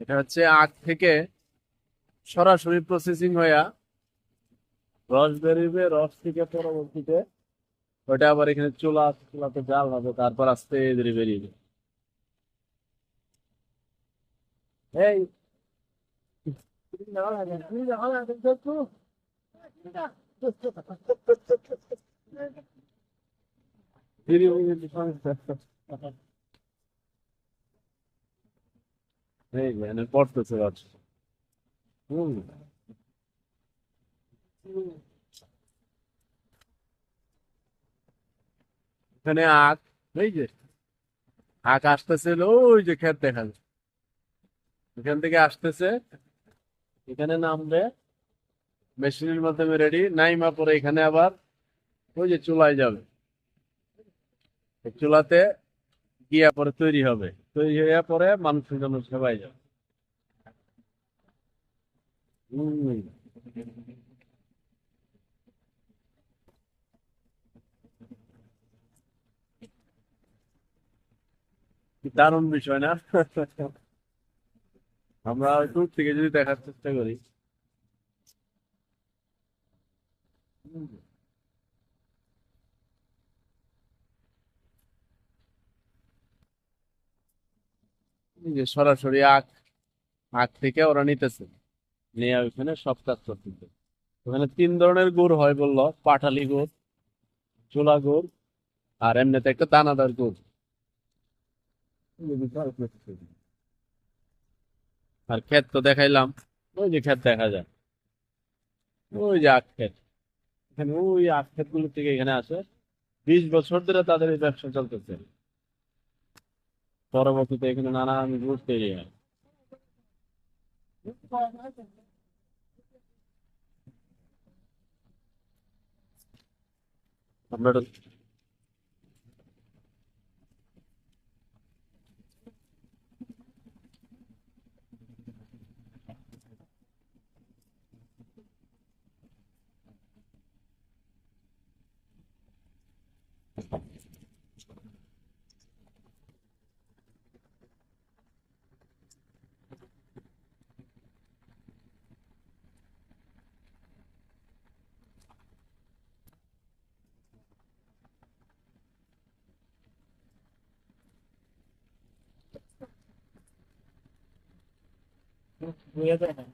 এটা হচ্ছে আখ থেকে সরাসরি প্রসেসিং হইয়া রস বেরিয়ে রস থেকে পরবর্তীতে ওটা আবার এখানে চুলা, চুলাতে জাল হবে, তারপর আস্তে ধীরে বেরিয়ে এই যাবে এই এই মানে পড়তেছে এখানে আখ, এই যে, আখ ওই যে এখান থেকে আসতেছে, এখানে নামবে, মেশিনের মাধ্যমে রেডি নাইমা পরে এখানে আবার ওই যে চুলায় যাবে। চুলাতে গিয়া পরে তৈরি হবে। তৈরি হয়ে পরে মানুষের জন্য সেবাই যাবে। হম। দারুণ বিষয় না? আমরা দূর থেকে যদি দেখার চেষ্টা করি। যে সরাসরি আখ আখ থেকে ওরা নিতেছে। নিয়ে ওইখানে সব কাজ করতেছে। ওখানে তিন ধরনের গুড় হয় বলল পাটালি গুড়, চোলা গুড়, আর এমনিতে একটা দানাদার গুড়। আর ক্ষেত তো দেখাইলাম, ওই যে ক্ষেত দেখা যায়। ওই যে আখ ক্ষেত। এখানে ওই আখ ক্ষেতগুলো থেকে এখানে আসে। বিশ বছর ধরে তাদের এই ব্যবসা চলতেছে। পরবর্তীতে এখানে নানান রূপ তৈরি হয় আমরা একটু বুঝে যায় না